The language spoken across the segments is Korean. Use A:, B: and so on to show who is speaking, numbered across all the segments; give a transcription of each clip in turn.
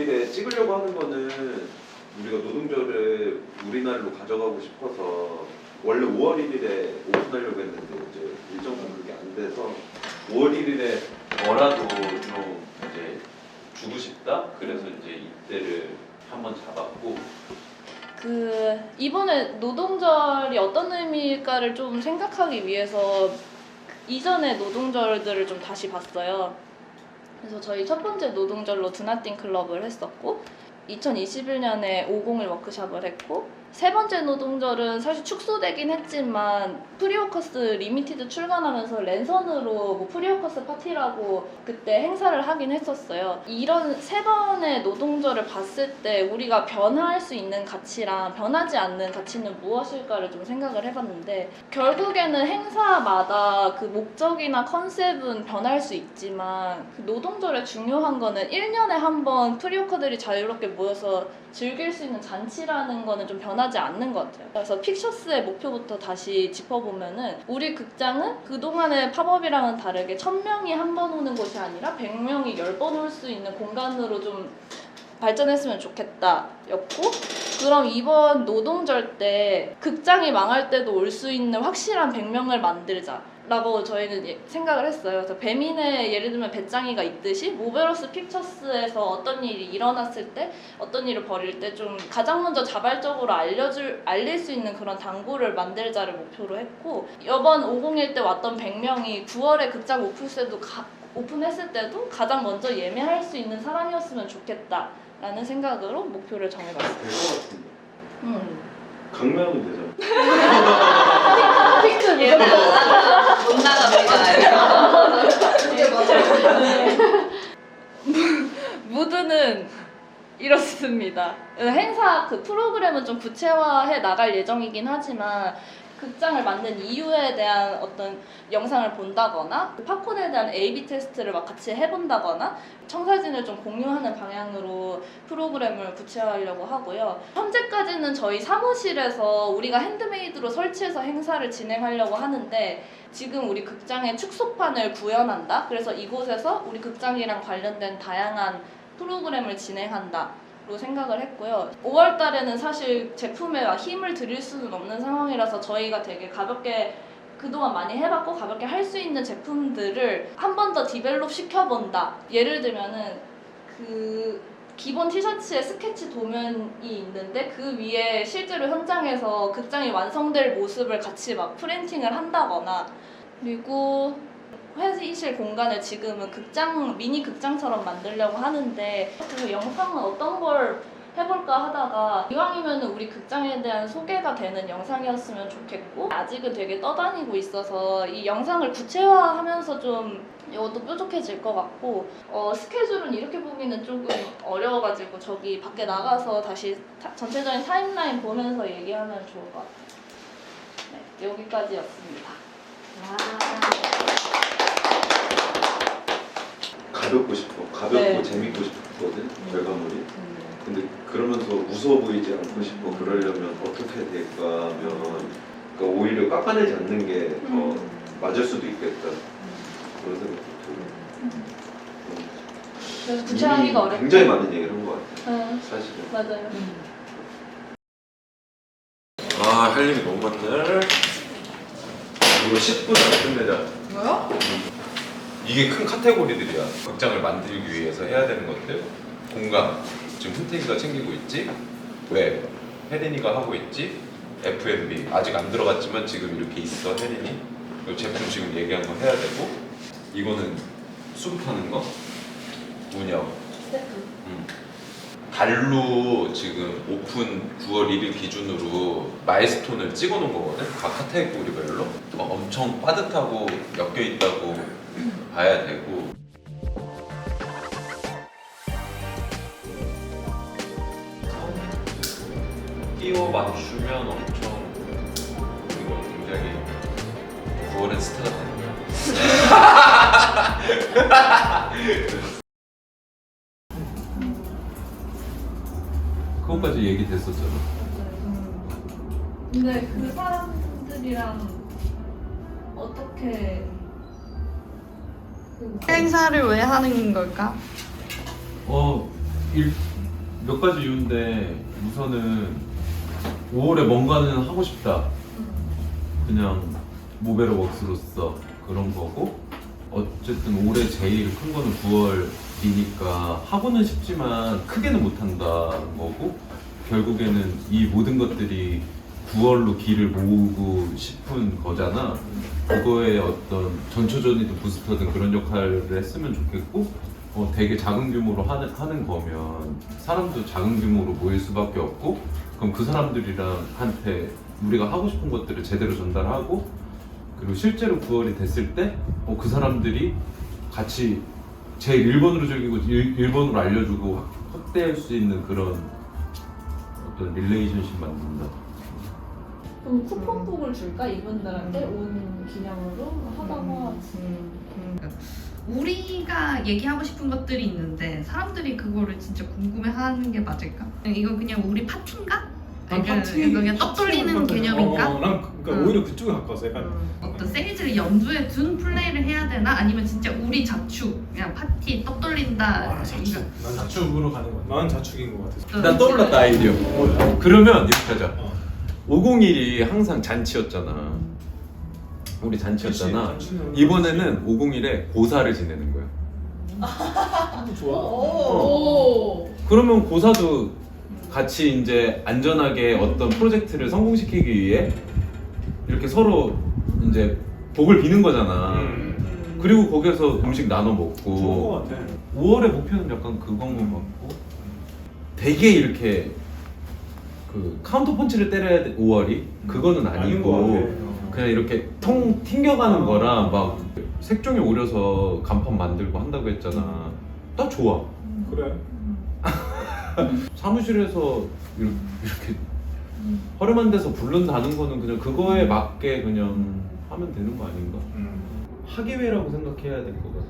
A: 1일에 찍으려고 하는 거는 우리가 노동절을 우리나라로 가져가고 싶어서 원래 5월 1일에 오픈하려고 했는데 이제 일정상 그게 안 돼서 5월 1일에 뭐라도 좀 이제 주고 싶다. 그래서 이제 이때를 한번 잡았고
B: 그 이번에 노동절이 어떤 의미일까를 좀 생각하기 위해서 이전의 노동절들을 좀 다시 봤어요. 그래서 저희 첫 번째 노동절로 드나띵 클럽을 했었고 2021년에 501 워크샵을 했고 세 번째 노동절은 사실 축소되긴 했지만 프리워커스 리미티드 출간하면서 랜선으로 뭐 프리워커스 파티라고 그때 행사를 하긴 했었어요. 이런 세 번의 노동절을 봤을 때 우리가 변화할 수 있는 가치랑 변하지 않는 가치는 무엇일까를 좀 생각을 해봤는데 결국에는 행사마다 그 목적이나 컨셉은 변할 수 있지만 그 노동절에 중요한 거는 1년에 한 번 프리워커들이 자유롭게 모여서 즐길 수 있는 잔치라는 거는 좀 변 하지 않는 것 같아요. 그래서 픽셔스의 목표부터 다시 짚어보면은 우리 극장은 그동안의 팝업이랑은 다르게 1000명이 한 번 오는 곳이 아니라 100명이 10번 올 수 있는 공간으로 좀 발전했으면 좋겠다 였고 그럼 이번 노동절 때 극장이 망할 때도 올 수 있는 확실한 100명을 만들자 라고 저희는 예- 생각을 했어요. 배민에 예를 들면 배짱이가 있듯이 모베러스 픽처스에서 어떤 일이 일어났을 때 어떤 일을 벌일 때 좀 가장 먼저 자발적으로 알려줄 알릴 수 있는 그런 당구를 만들자를 목표로 했고 이번 501 때 왔던 100명이 9월에 극장 가- 오픈했을 때도 가장 먼저 예매할 수 있는 사람이었으면 좋겠다 라는 생각으로 목표를 정해봤어요.
A: 될것 같은데
B: 음.
A: 강매하면 되잖아.
B: 픽트 예매.
C: 못 나갑니다.
B: 무드는 이렇습니다. 행사 그 프로그램은 좀 구체화해 나갈 예정이긴 하지만 극장을 만든 이유에 대한 어떤 영상을 본다거나 팝콘에 대한 A/B 테스트를 막 같이 해본다거나 청사진을 좀 공유하는 방향으로 프로그램을 구체화하려고 하고요. 현재까지는 저희 사무실에서 우리가 핸드메이드로 설치해서 행사를 진행하려고 하는데 지금 우리 극장에 축소판을 구현한다. 그래서 이곳에서 우리 극장이랑 관련된 다양한 프로그램을 진행한다. 로 생각을 했고요. 5월 달에는 사실 제품에 힘을 들일 수는 없는 상황이라서 저희가 되게 가볍게 그동안 많이 해봤고 가볍게 할 수 있는 제품들을 한 번 더 디벨롭 시켜본다. 예를 들면은 그 기본 티셔츠에 스케치 도면이 있는데 그 위에 실제로 현장에서 극장이 완성될 모습을 같이 막 프린팅을 한다거나 그리고 회의실 공간을 지금은 극장 미니 극장처럼 만들려고 하는데 그 영상은 어떤 걸 해볼까 하다가 이왕이면 우리 극장에 대한 소개가 되는 영상이었으면 좋겠고 아직은 되게 떠다니고 있어서 이 영상을 구체화하면서 좀 이것도 뾰족해질 것 같고 어, 스케줄은 이렇게 보기는 조금 어려워가지고 저기 밖에 나가서 다시 타- 전체적인 타임라인 보면서 얘기하면 좋을 것 같아요. 네, 여기까지였습니다.
A: 가볍고 싶어. 가볍고
B: 네.
A: 재밌고 싶거든 결과물이. 근데 그러면서 무서워 보이지 않고 싶어. 그러려면 어떻게 될까 하면 그러니까 오히려 깎아내지 않는 게 더
B: 음.
A: 맞을 수도 있겠다. 그런 생각도 들고.
B: 그래서 구체화하기가
A: 이미
B: 어렵고
A: 굉장히 많은 얘기를 한 것 같아.
B: 응,
A: 사실은.
B: 맞아요.
A: 아, 할 일이 너무 많네. 이거 10분 안 끝내자.
C: 뭐요?
A: 이게 큰 카테고리들이야. 극장을 만들기 위해서 해야 되는 것들. 공간. 지금 훈태기가 챙기고 있지. 웹. 혜린이가 하고 있지. F&B. 아직 안 들어갔지만 지금 이렇게 있어, 혜린이. 제품 지금 얘기한 거 해야 되고. 이거는 수급하는 거. 운영. 음. 달로 지금 오픈 9월 1일 기준으로 마일스톤을 찍어 놓은 거거든. 각 카테고리별로. 막 엄청 빠듯하고 엮여 있다고 봐야 되고. 끼워 맞추면 엄청 이거 굉장히 9월엔 스타가 되는 거야. 그것까지 얘기 됐었잖아.
B: 근데 그 사람들이랑 어떻게 그
C: 행사를 왜 하는 걸까?
A: 어, 일, 몇 가지 이유인데 우선은 5월에 뭔가는 하고 싶다. 그냥 모베러 웍스로서 그런 거고 어쨌든 올해 제일 큰 거는 9월이니까 하고는 싶지만 크게는 못 한다는 거고 결국에는 이 모든 것들이 9월로 길을 모으고 싶은 거잖아. 그거에 어떤 전초전이든 부스터든 그런 역할을 했으면 좋겠고 어, 되게 작은 규모로 하는, 하는 거면 사람도 작은 규모로 모일 수밖에 없고 그럼 그 사람들이랑 한테 우리가 하고 싶은 것들을 제대로 전달하고 그리고 실제로 9월이 됐을 때 어, 그 사람들이 같이 제 일본으로 즐기고 일, 일본으로 알려주고 확- 확대할 수 있는 그런 어떤 릴레이션십 만든다.
B: 그럼 쿠폰북을 줄까 이분들한테 온 기념으로 하다가
C: 우리가 얘기하고 싶은 것들이 있는데 사람들이 그거를 진짜 궁금해하는 게 맞을까? 이거 그냥 우리 파티인가?
D: 난
C: 그러니까
D: 파티
C: 이거 그냥 떡 돌리는 개념인가?
D: 어, 난 그- 그러니까
C: 음.
D: 오히려 그쪽에 가까워서 약간
C: 음, 어떤 세일즈를 염두에 둔 플레이를 해야 되나? 아니면 진짜 우리 자축 그냥 파티 떡 돌린다
D: 아, 자축. 난 자축으로 가는 거야. 난 자축인 것 같아.
A: 난 떠올랐다 아이디어.
D: 뭐야?
A: 그러면 이렇게 하자.
D: 어.
A: 501이 항상 잔치였잖아. 우리 잔치였잖아.
D: 그치, 잔치는
A: 이번에는 501에 고사를 지내는 거야.
D: 그치. 좋아.
B: 오.
A: 그러면 고사도 같이 이제 안전하게 어떤 프로젝트를 성공시키기 위해 이렇게 서로 이제 복을 비는 거잖아.
D: 음.
A: 그리고 거기서 음식 나눠
D: 좋은 것
A: 먹고
D: 같아.
A: 5월의 목표는 약간 그건 것 같고 되게 이렇게 그 카운터 펀치를 때려야 돼 5월이 그거는
D: 것
A: 아니고. 그냥 이렇게 통 튕겨가는
D: 어.
A: 거랑 막 색종이 오려서 간판 만들고 한다고 했잖아. 나 좋아.
D: 그래.
A: 사무실에서 이렇게, 이렇게 허름한 데서 부른다는 거는 그냥 그거에 맞게 그냥 하면 되는 거 아닌가?
D: 음.
A: 학예회라고 생각해야 될 것 같아.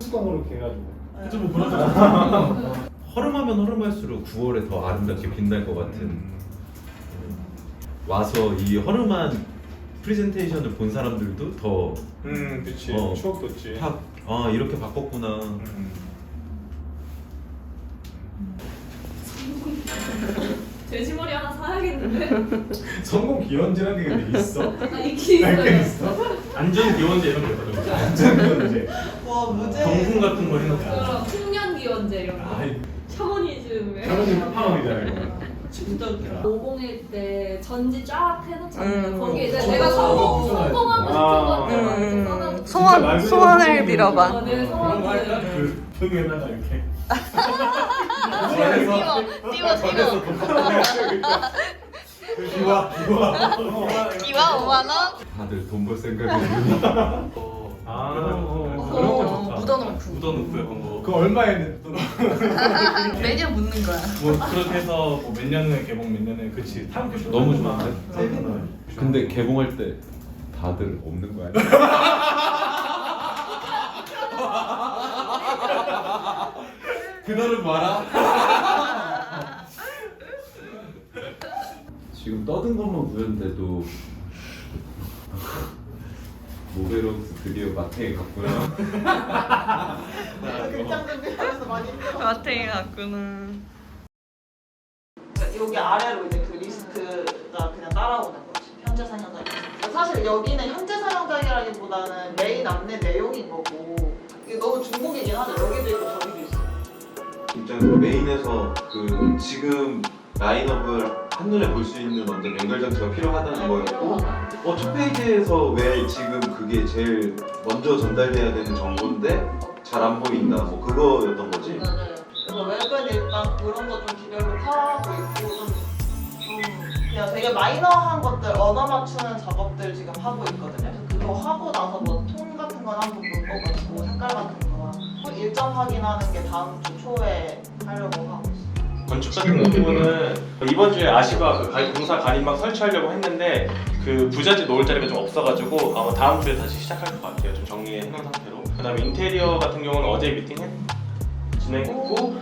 D: 수강으로 이렇게 해가지고. 그치 뭐 그런
A: 허름하면 허름할수록 9월에 더 아름답게 빛날 것 같은
D: 음.
A: 와서 이 허름한 프레젠테이션을 본 사람들도 더
D: 음, 그치.
A: 어.
D: 추억 돋지.
A: 팍, 아 이렇게 바꿨구나.
D: 음.
B: 돼지머리 하나 사야겠는데?
D: 성공 기원제라는 게 근데 있어?
B: 아 있긴
D: 아,
B: 있어요.
D: 있어? 안전 기원제 이런 거 있거든. 안전 기원제.
E: 와 무제
D: 경품 같은 거 해놓고.
B: 그럼 풍년 기원제 이런 거.
D: 아이,
B: 샤머니즘에.
D: 파업이잖아 이거.
E: 진짜 웃기다
B: 501때 전지 쫙 해놓잖아요.
C: 음.
B: 거기에 이제
E: 어,
B: 내가 성공,
D: 써놔야지.
B: 성공하고 싶은
D: 아.
B: 이렇게
C: 음.
B: 써놔도
C: 소원- 소원을 빌어봐.
B: 어, 네,
D: 그런 거 할까?
B: 소원을.
D: 그 등에다가 이렇게.
C: 띄워 띄워 띄워
D: 기와 기와.
C: 기와 5만 원?
A: 다들 돈 벌 생각이 없는
D: 아,
E: 어,
D: 그런 거 좋다.
C: 묻어놓고.
F: 묻어놓고 약간 뭐,
D: 그 얼마에 또
C: 매년 묻는 거야?
F: 뭐 그렇게 해서 뭐 몇 년에 개봉 몇 년에
D: 그치. 탐구
A: 너무 좋은데? 근데 개봉할 때 다들 없는 거 아니야? 그날은 봐라. 지금 떠든 것만 보였는데도 모베럭스 드디어 마트에 갔구나.
E: 극장 준비하면서 많이 힘들어.
C: 마트에 갔구나.
E: 여기 아래로 이제 그 리스트가 그냥 따라오는 거지 현재 사용자기 리스트 사실 여기는 현재 사용자기라기보다는 메인 안내 내용인 거고. 이게 너무 중복이긴 하죠 여기도 있고 저기도 있어.
A: 입장에서 메인에서 그 지금 라인업을 한눈에 볼 수 있는 완전 연결 장치가 필요하다는 거였고 어, 첫 페이지에서 왜 지금 그게 제일 먼저 전달돼야 되는 정보인데 잘 안 보인다 뭐 그거였던 거지?
E: 그래서 웹은 일단 그런 거 좀 기별로 파악하고 있고 좀, 좀 그냥 되게 마이너한 것들 언어 맞추는 작업들 지금 하고 있거든요. 그래서 그거 하고 나서 뭐 톤 같은 건 한번 볼거 같고 색깔 같은 거. 일정 확인하는 게 다음 주 초에 하려고 하고
G: 건축 같은 경우는 이번 주에 아시바 그 가- 공사 가림막 설치하려고 했는데 그 부자재 놓을 자리가 좀 없어가지고 아마 다음 주에 다시 시작할 것 같아요. 좀 정리해 놓은 상태로. 그다음에 인테리어 같은 경우는 어제 미팅 했, 진행했고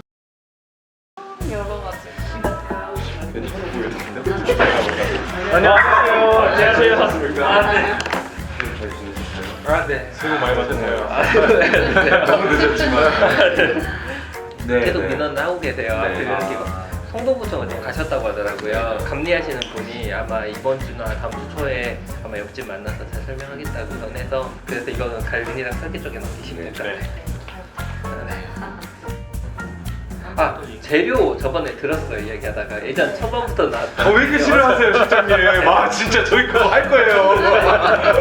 C: 여러 가지
G: 안녕하세요. 안녕하세요. 아, 네. 아, 네. 수고 많이 받으세요. 너무 늦었지만.
A: 네,
H: 계속
A: 네.
H: 민원 나오게 돼요.
A: 네.
H: 그래서 이렇게 송도구청 어디 가셨다고 하더라고요. 감리하시는 분이 아마 이번 주나 다음 주 초에 아마 옆집 만나서 잘 설명하겠다고 전해서 그래서 이거는 갈빈이랑 설계 쪽에 것
G: 네.
H: 네. 아 재료 저번에 들었어요 이야기하다가 예전 초반부터 나왔던
A: 어, 왜 이렇게 싫어하세요, 실장님? 아, 진짜 저희 그거 할 거예요.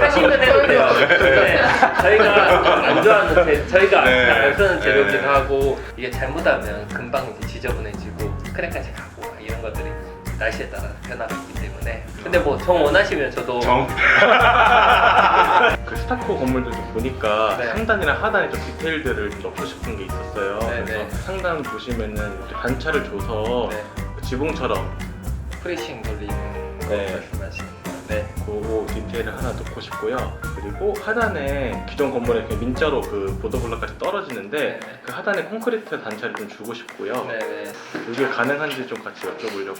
H: 하시면 해도 돼요. 네. 저희가 안 좋아하는 재, 저희가
A: 네.
H: 안 쓰는 재료기도
A: 네.
H: 하고 이게 잘못하면 금방 이제 지저분해지고 크랙까지 가고 막 이런 것들이 날씨에 따라 변화가 있기 때문에 근데 뭐 정 원하시면 저도
A: 정.
G: 그 스타코 건물들 좀 보니까
H: 네.
G: 상단이랑 하단에 좀 디테일들을 좀 넣고 싶은 게 있었어요.
H: 네,
G: 그래서
H: 네.
G: 상단 보시면은 이렇게 단차를 줘서
H: 네.
G: 그 지붕처럼
H: 프레싱 돌리는 거
G: 네.
H: 말씀하시는 거 네.
G: 그거 디테일을 하나 넣고 싶고요. 그리고 하단에 기존 건물에 이렇게 민자로 그 보도블럭까지 떨어지는데
H: 네.
G: 그 하단에 콘크리트 단차를 좀 주고 싶고요.
H: 네네
G: 이게 가능한지 좀 같이 여쭤보려고.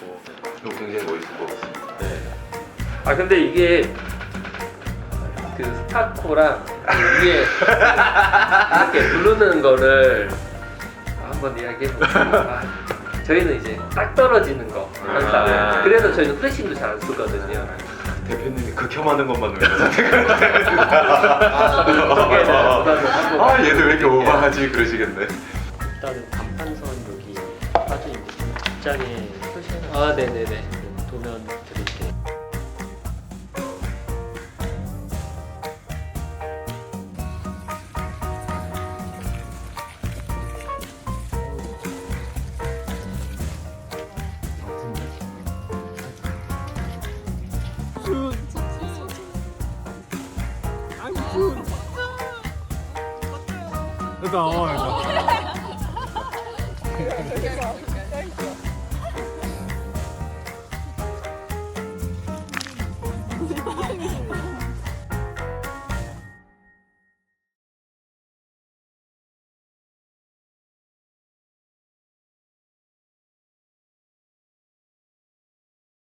A: 이거 굉장히 멋있을 것 같습니다.
G: 네.
H: 아 근데 이게 그 스타코랑 그 위에 이렇게 누르는 거를 한번 이야기해 볼게요. 저희는 이제 딱 떨어지는 거 항상.
A: 아.
H: 그래서 저희는 프레싱도 잘 안 쓰거든요.
A: 대표님이 극혐하는 것만 외워서 아 얘들 왜 이렇게 오버하지? 그러시겠네.
I: 일단은 간판선 여기 빠져 있는 뒷장에 표시해놓은
H: 아 네네네.
I: 도면
D: 这个奥一。